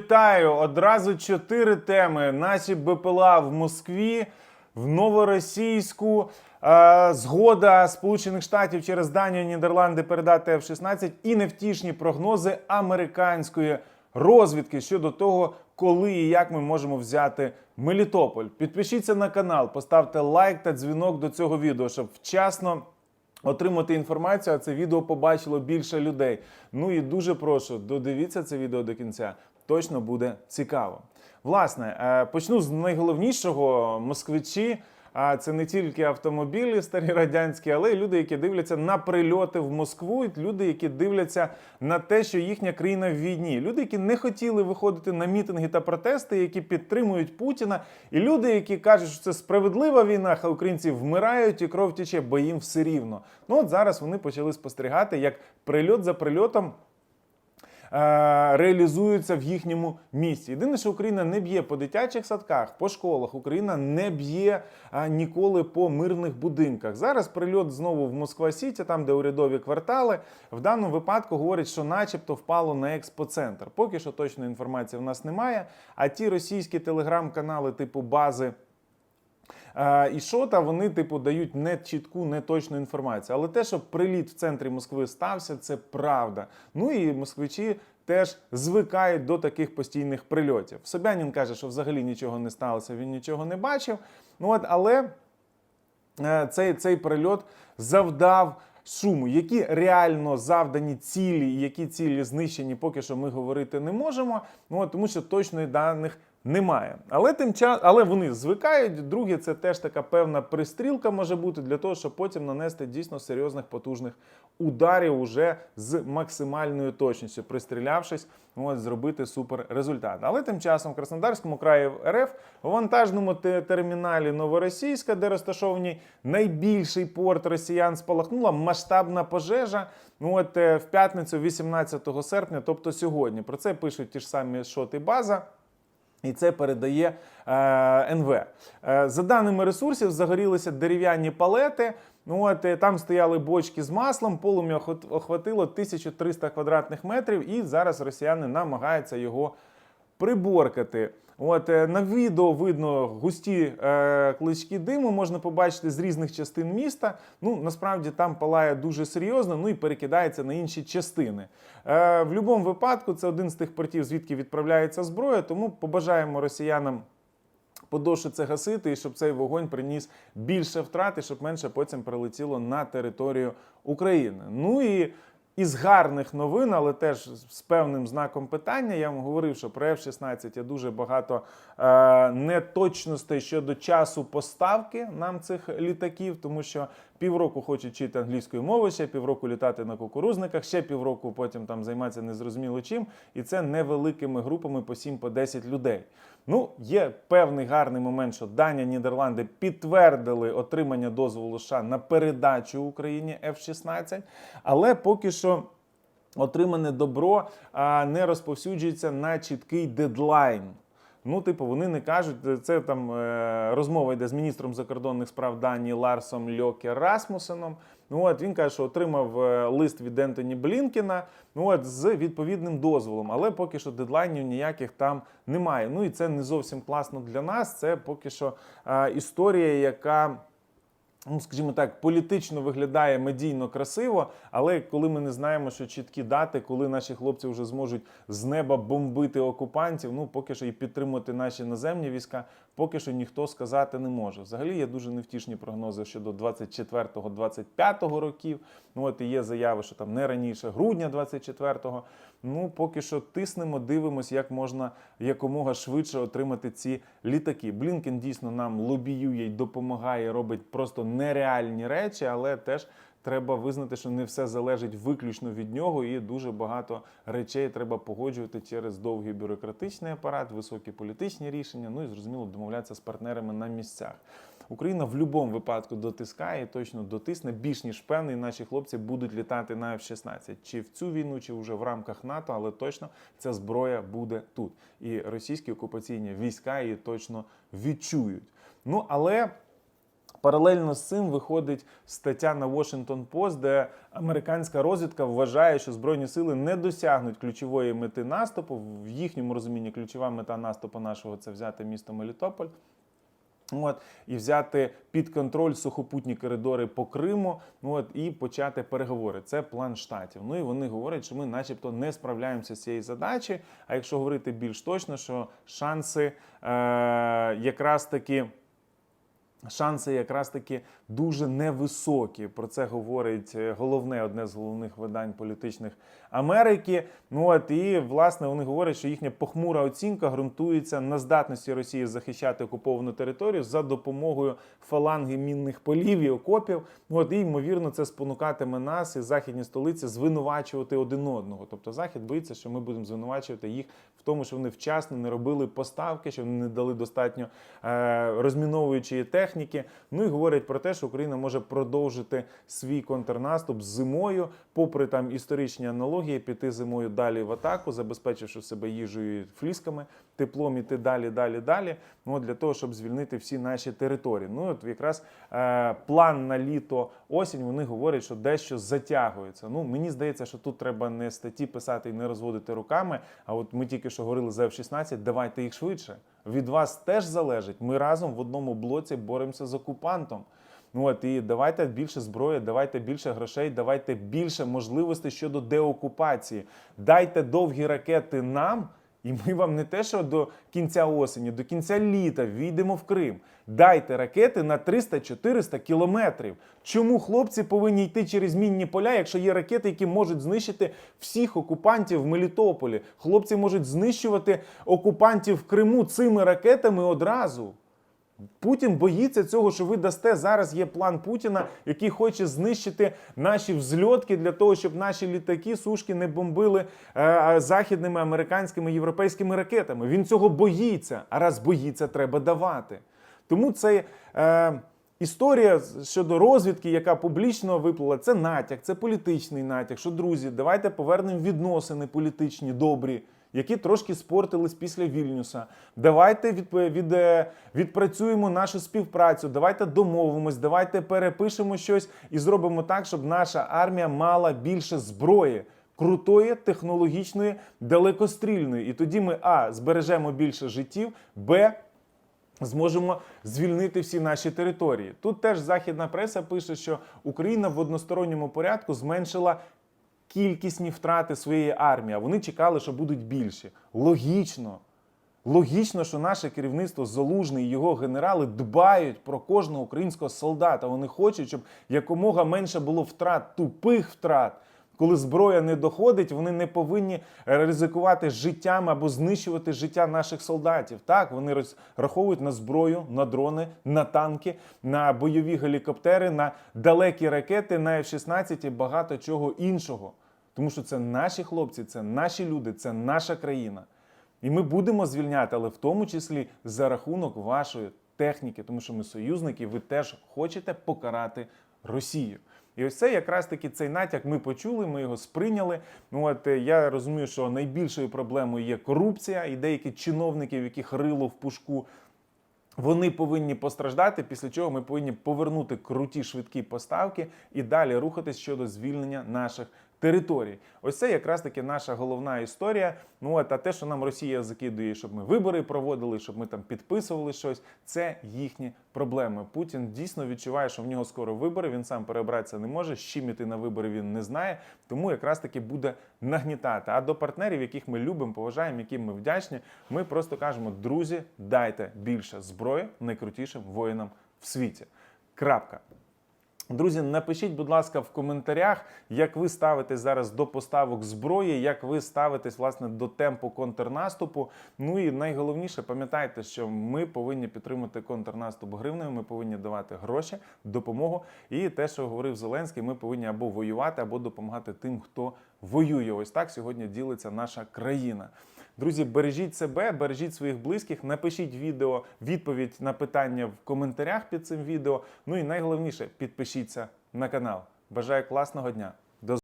Вітаю! Одразу чотири теми. Наші БПЛА в Москві, в Новоросійську, е, згода Сполучених Штатів через Данію, Нідерланди передати F-16 і невтішні прогнози американської розвідки щодо того, коли і як ми можемо взяти Мелітополь. Підпишіться на канал, поставте лайк та дзвінок до цього відео, щоб вчасно отримати інформацію, а це відео побачило більше людей. Ну і дуже прошу, додивіться це відео до кінця. Точно буде цікаво. Власне, е, почну з найголовнішого. Москвичі, а це не тільки автомобілі старі радянські, але й люди, які дивляться на прильоти в Москву, і люди, які дивляться на те, що їхня країна в війні. Люди, які не хотіли виходити на мітинги та протести, які підтримують Путіна, і люди, які кажуть, що це справедлива війна, хай українці вмирають і кров тече, бо їм все рівно. Ну от зараз вони почали спостерігати, як прильот за прильотом. Е, Реалізуються в їхньому місті. Єдине, що Україна не б'є по дитячих садках, по школах. Україна не б'є ніколи по мирних будинках. Зараз прильот знову в Москва Сіті, там де урядові квартали. В даному випадку говорять, що, начебто, впало на експоцентр. Поки що точної інформації в нас немає. А ті російські телеграм-канали типу бази. Е, І Шота вони, типу, дають не чітку, не точну інформацію. Але те, що приліт в центрі Москви стався, це правда. Ну і москвичі теж звикають до таких постійних прильотів. Собянін каже, що взагалі нічого не сталося, він нічого не бачив. Ну от, але е, цей, цей прильот завдав шуму. Які реально завдані цілі, які цілі знищені, поки що ми говорити не можемо. Ну от, тому що точної даних немає. Але тим часом, але вони звикають. Друге, це теж така певна пристрілка може бути для того, щоб потім нанести дійсно серйозних потужних ударів уже з максимальною точністю, пристрілявшись, от, зробити супер результат. Але тим часом в Краснодарському краї РФ в вантажному терміналі Новоросійська, де розташований найбільший порт росіян, спалахнула масштабна пожежа. Ну от е, в п'ятницю, 18 серпня, тобто сьогодні. Про це пишуть ті ж самі шоти база. І це передає е, НВ. Е, за даними ресурсів, загорілися дерев'яні палети. Ну, от, е, там стояли бочки з маслом, полум'я охватило 1300 квадратних метрів, і зараз росіяни намагаються його приборкати. От е, на відео видно густі е, клички диму, можна побачити з різних частин міста. Ну насправді там палає дуже серйозно, ну і перекидається на інші частини. Е, в будь-якому випадку це один з тих портів, звідки відправляється зброя. Тому побажаємо росіянам подовше це гасити, і щоб цей вогонь приніс більше втрат, і щоб менше потім прилетіло на територію України. Ну і із гарних новин, але теж з певним знаком питання. Я вам говорив, що про F-16 є дуже багато е, неточностей щодо часу поставки нам цих літаків, тому що півроку хочуть вчити англійською мовою, ще півроку літати на кукурузниках, ще півроку потім там займатися незрозуміло чим, і це невеликими групами по 7-10 людей. Ну, є певний гарний момент, що Данія, Нідерланди підтвердили отримання дозволу США на передачу Україні F-16, але поки що. Отримане добро а, не розповсюджується на чіткий дедлайн. Ну, типу, вони не кажуть, це там е, розмова йде з міністром закордонних справ Данії Ларсом Льоке Расмусеном. Ну от він каже, що отримав е, лист від Ентоні Блінкіна. Ну от з відповідним дозволом, але поки що дедлайнів ніяких там немає. Ну і це не зовсім класно для нас. Це поки що е, історія, яка ну, скажімо так, політично виглядає медійно красиво, але коли ми не знаємо, що чіткі дати, коли наші хлопці вже зможуть з неба бомбити окупантів, ну поки що і підтримувати наші наземні війська, поки що ніхто сказати не може. Взагалі є дуже невтішні прогнози щодо 24-25 років. Ну от і є заяви, що там не раніше грудня 24-го. Ну поки що тиснемо, дивимося, як можна якомога швидше отримати ці літаки. Блінкен дійсно нам лобіює й допомагає, робить просто нереальні речі, але теж. Треба визнати, що не все залежить виключно від нього, і дуже багато речей треба погоджувати через довгий бюрократичний апарат, високі політичні рішення. Ну і зрозуміло, домовлятися з партнерами на місцях. Україна в будь-якому випадку дотискає, точно дотисне. Більш ніж певний, наші хлопці будуть літати на F-16. Чи в цю війну, чи вже в рамках НАТО, але точно ця зброя буде тут. І російські окупаційні війська її точно відчують. Ну але. Паралельно з цим виходить стаття на Washington Post, де американська розвідка вважає, що збройні сили не досягнуть ключової мети наступу. В їхньому розумінні ключова мета наступу нашого це взяти місто Мелітополь. От, і взяти під контроль сухопутні коридори по Криму, от, і почати переговори. Це план штатів. Ну і вони говорять, що ми, начебто, не справляємося з цією задачею. А якщо говорити більш точно, що шанси е, якраз таки. Шанси якраз таки дуже невисокі. Про це говорить е, головне одне з головних видань політичних Америки. Ну от і власне вони говорять, що їхня похмура оцінка ґрунтується на здатності Росії захищати окуповану територію за допомогою фаланги мінних полів і окопів. Ну от і ймовірно, це спонукатиме нас і західні столиці звинувачувати один одного. Тобто Захід боїться, що ми будемо звинувачувати їх в тому, що вони вчасно не робили поставки, що вони не дали достатньо е, розміновуючої техніки. Ну і говорять про те, що Україна може продовжити свій контрнаступ зимою, попри там історичні аналогії, піти зимою далі в атаку, забезпечивши себе їжею, флісками, теплом іти далі, далі, далі. Ну для того, щоб звільнити всі наші території. Ну от якраз е, план на літо осінь. Вони говорять, що дещо затягується. Ну мені здається, що тут треба не статті писати і не розводити руками. А от ми тільки що говорили за F-16, давайте їх швидше. Від вас теж залежить. Ми разом в одному блоці боремося з окупантом. Ну от і давайте більше зброї, давайте більше грошей, давайте більше можливостей щодо деокупації. Дайте довгі ракети нам, і ми вам не те, що до кінця осені, до кінця літа війдемо в Крим. Дайте ракети на 300-400 кілометрів. Чому хлопці повинні йти через мінні поля, якщо є ракети, які можуть знищити всіх окупантів в Мелітополі? Хлопці можуть знищувати окупантів в Криму цими ракетами одразу. Путін боїться цього, що ви дасте. Зараз є план Путіна, який хоче знищити наші взльотки для того, щоб наші літаки сушки не бомбили е, західними американськими європейськими ракетами. Він цього боїться. А раз боїться, треба давати. Тому це. Е, Історія щодо розвідки, яка публічно виплила, це натяк, це політичний натяк. Що друзі, давайте повернемо відносини політичні добрі, які трошки спортились після Вільнюса. Давайте від, від, е, відпрацюємо нашу співпрацю, давайте домовимось, давайте перепишемо щось і зробимо так, щоб наша армія мала більше зброї. Крутої, технологічної, далекострільної. І тоді ми А. збережемо більше життів, Б. Зможемо звільнити всі наші території. Тут теж західна преса пише, що Україна в односторонньому порядку зменшила кількісні втрати своєї армії. А вони чекали, що будуть більші. Логічно. Логічно, що наше керівництво Залужний і його генерали дбають про кожного українського солдата. Вони хочуть, щоб якомога менше було втрат, тупих втрат. Коли зброя не доходить, вони не повинні ризикувати життям або знищувати життя наших солдатів. Так, вони розраховують на зброю, на дрони, на танки, на бойові гелікоптери, на далекі ракети, на F-16 і багато чого іншого. Тому що це наші хлопці, це наші люди, це наша країна. І ми будемо звільняти, але в тому числі за рахунок вашої техніки, тому що ми союзники, ви теж хочете покарати Росію. І ось це якраз таки цей натяк ми почули, ми його сприйняли. Ну от е, я розумію, що найбільшою проблемою є корупція, і деякі чиновники, в яких рило в пушку. Вони повинні постраждати, після чого ми повинні повернути круті швидкі поставки і далі рухатись щодо звільнення наших територій. Ось це якраз таки наша головна історія. Ну от, а те, що нам Росія закидує, щоб ми вибори проводили, щоб ми там підписували щось, це їхні проблеми. Путін дійсно відчуває, що в нього скоро вибори. Він сам перебратися не може. З чим іти на вибори він не знає. Тому якраз таки буде нагнітати. А до партнерів, яких ми любимо, поважаємо, яким ми вдячні, ми просто кажемо: друзі, дайте більше зброї найкрутішим воїнам в світі. Крапка. Друзі, напишіть, будь ласка, в коментарях, як ви ставитесь зараз до поставок зброї, як ви ставитесь власне до темпу контрнаступу. Ну і найголовніше, пам'ятайте, що ми повинні підтримати контрнаступ гривнею, ми повинні давати гроші, допомогу. І те, що говорив Зеленський, ми повинні або воювати, або допомагати тим, хто воює. Ось так сьогодні ділиться наша країна. Друзі, бережіть себе, бережіть своїх близьких, напишіть відео, відповідь на питання в коментарях під цим відео. Ну і найголовніше, підпишіться на канал. Бажаю класного дня!